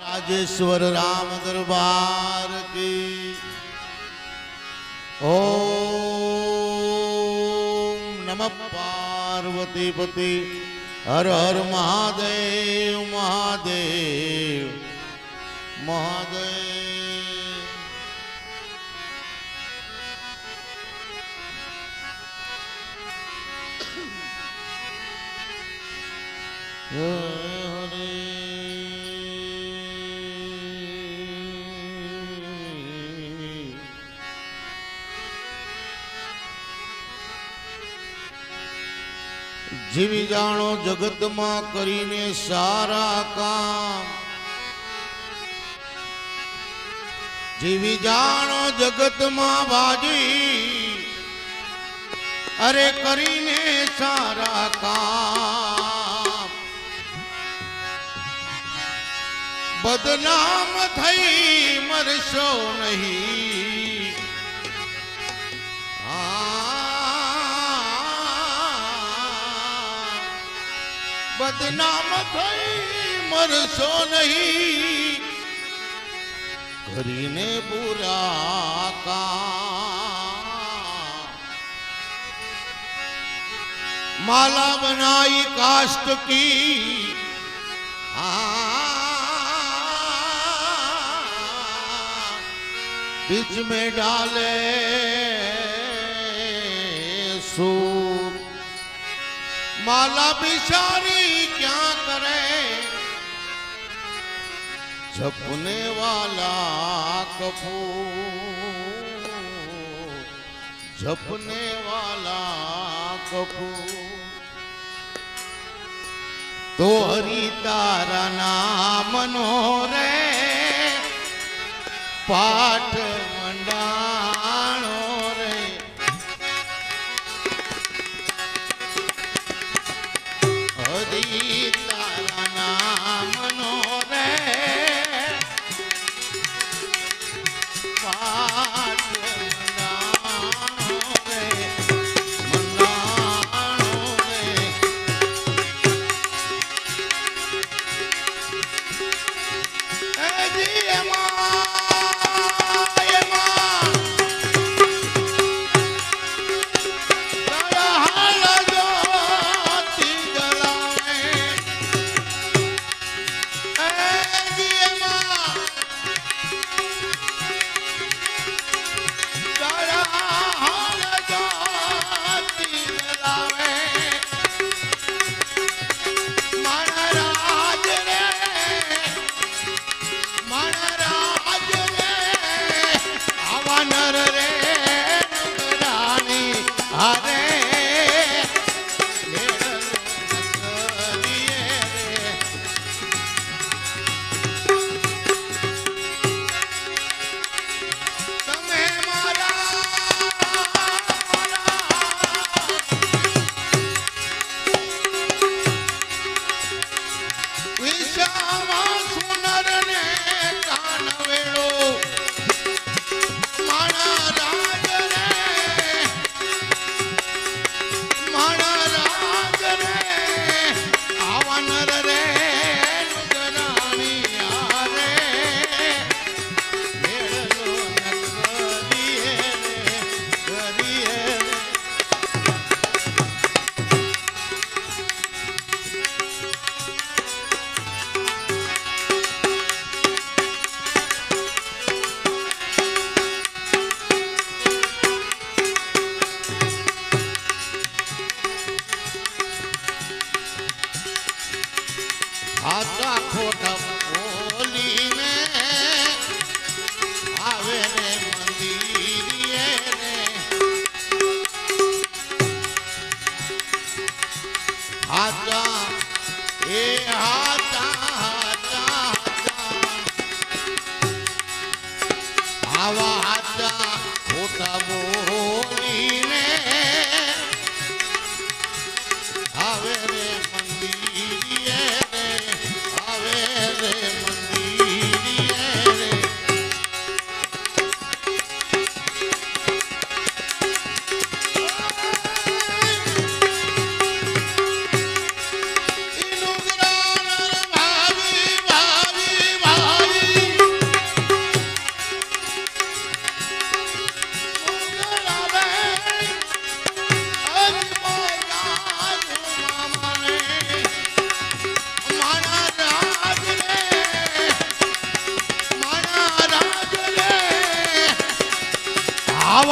રાજેશ્વર રામ દરબાર કી ઓ નમ પાર્વતી પતિ હર હર મહાદેવ મહાદેવ મહાદેવ હરે જીવી જાણો જગતમાં કરીને સારા કામ. જીવી જાણો જગતમાં બાજી અરે કરીને સારા કામ. બદનામ થઈ મરશો નહીં. બદનામ થઈ મરશો નહીં. કરીને બુરા કા માલા બનાઈ કાષ્ટ કી. બીચ મેં ડાલે માલા બિચારી ક્યાં કરે? સપને વાલા કપૂર સપને વાલા કપૂર. તો હરી તારા નામનો રે, પાઠ મંડા খাবো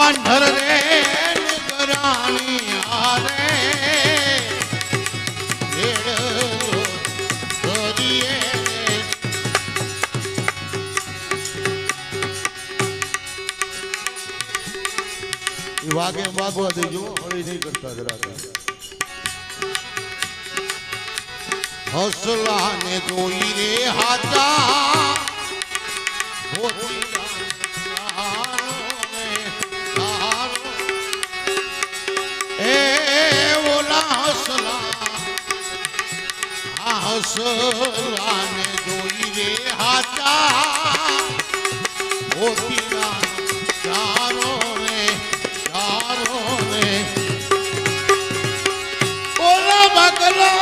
વાંઢર રે રાણી વાગે વાગવા દેજો હળી નહીં કરતા જરા. હસલાને જોઈ રે હાજા ભગવાન જોઈ રે હાચા મોતી Hello.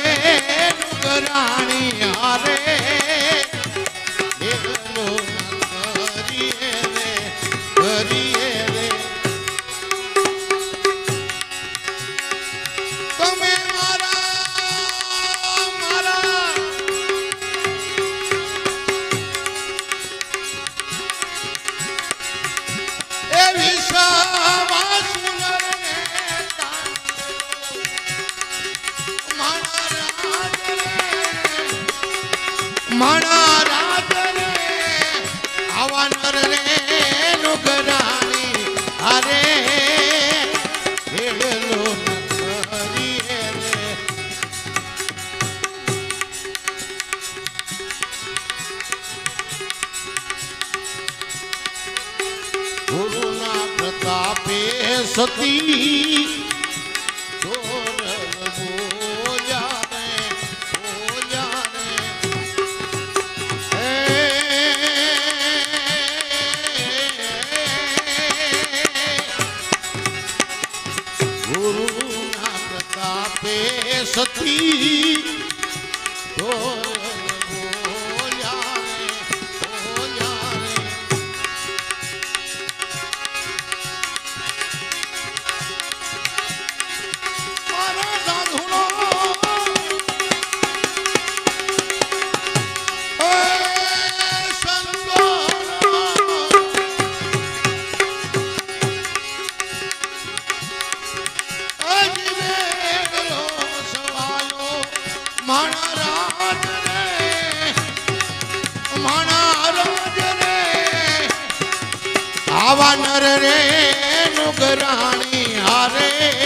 આપે સતી. ઢોર આવા નર રે નુગરાણી હારે.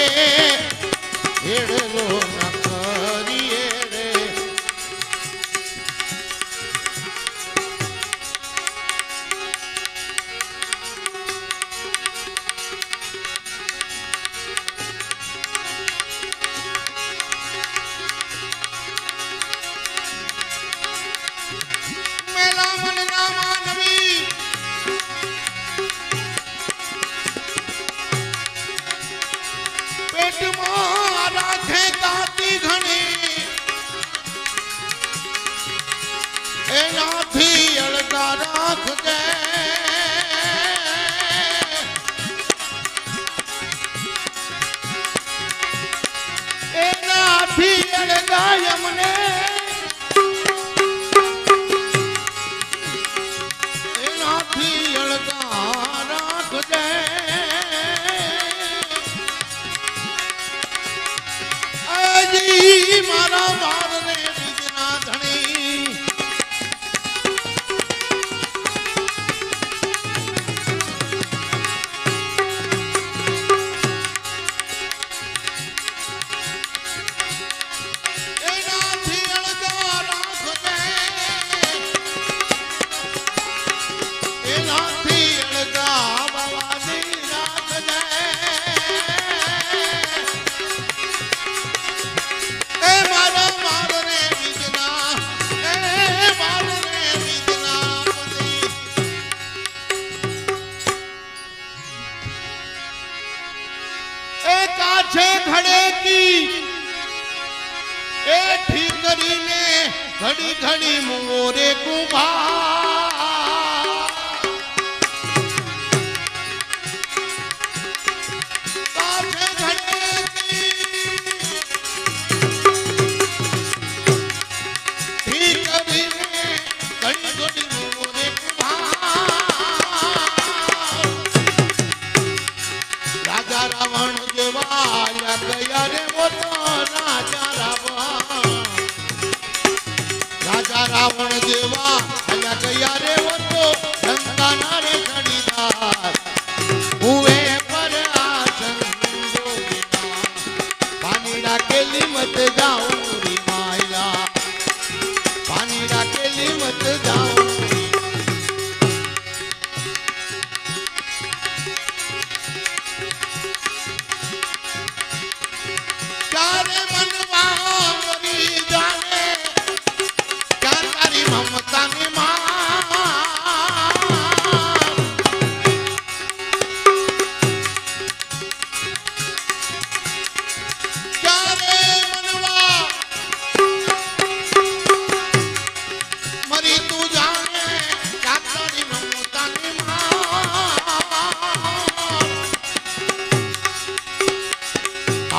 ઘડી મોરે કુંભા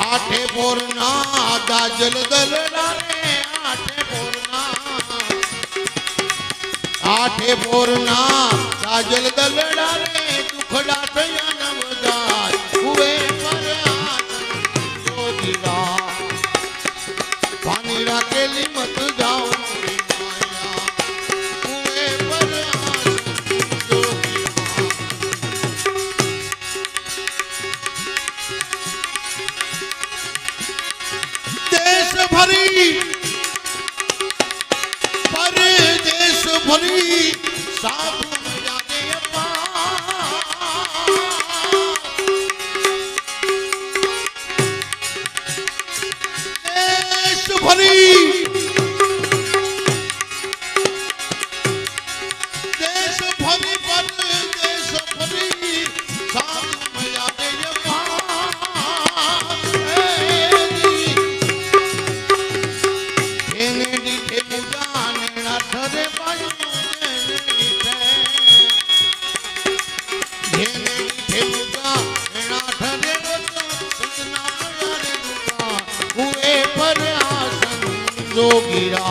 આઠે પોરના દાજલ દલડા રે આઠે પોરના. આઠે પોરના દાજલ દલડા રે દુખડા થયા ভরি সাপ যোগীরা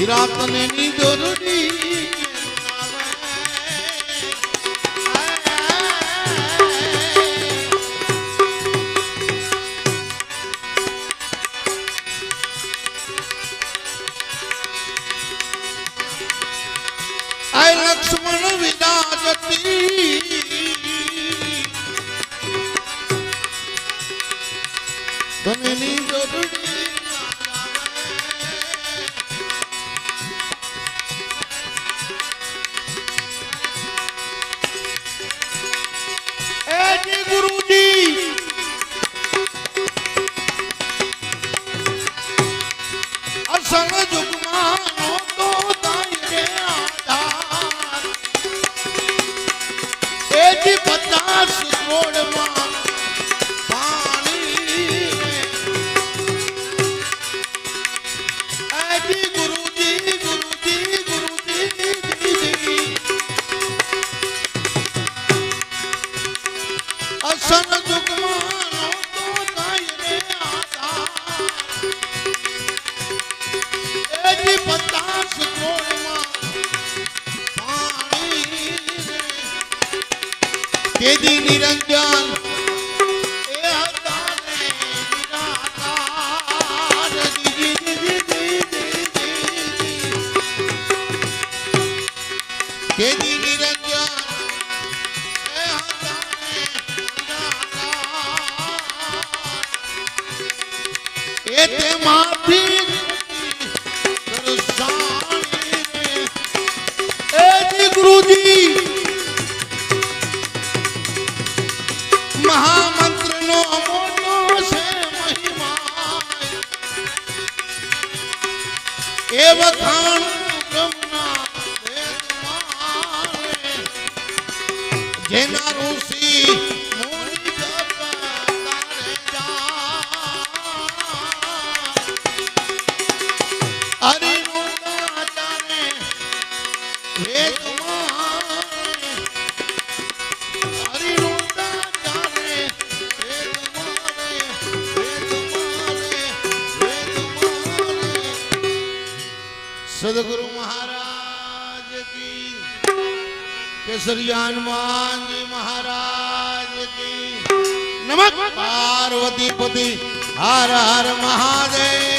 વિરાતને ની દોરડી લક્ષ્મણ વિદાજતી. તમે ની દોરડી আসন যুগ্মা કે તેમાંથી એ ગુરુજી. મહામંત્ર નો અમોનો છે એ વખાણ સદગુરુ મહારાજ કી કેસરિયા હનુમાનજી મહારાજ કી નમઃ પાર્વતી પતિ હર હર મહાદેવ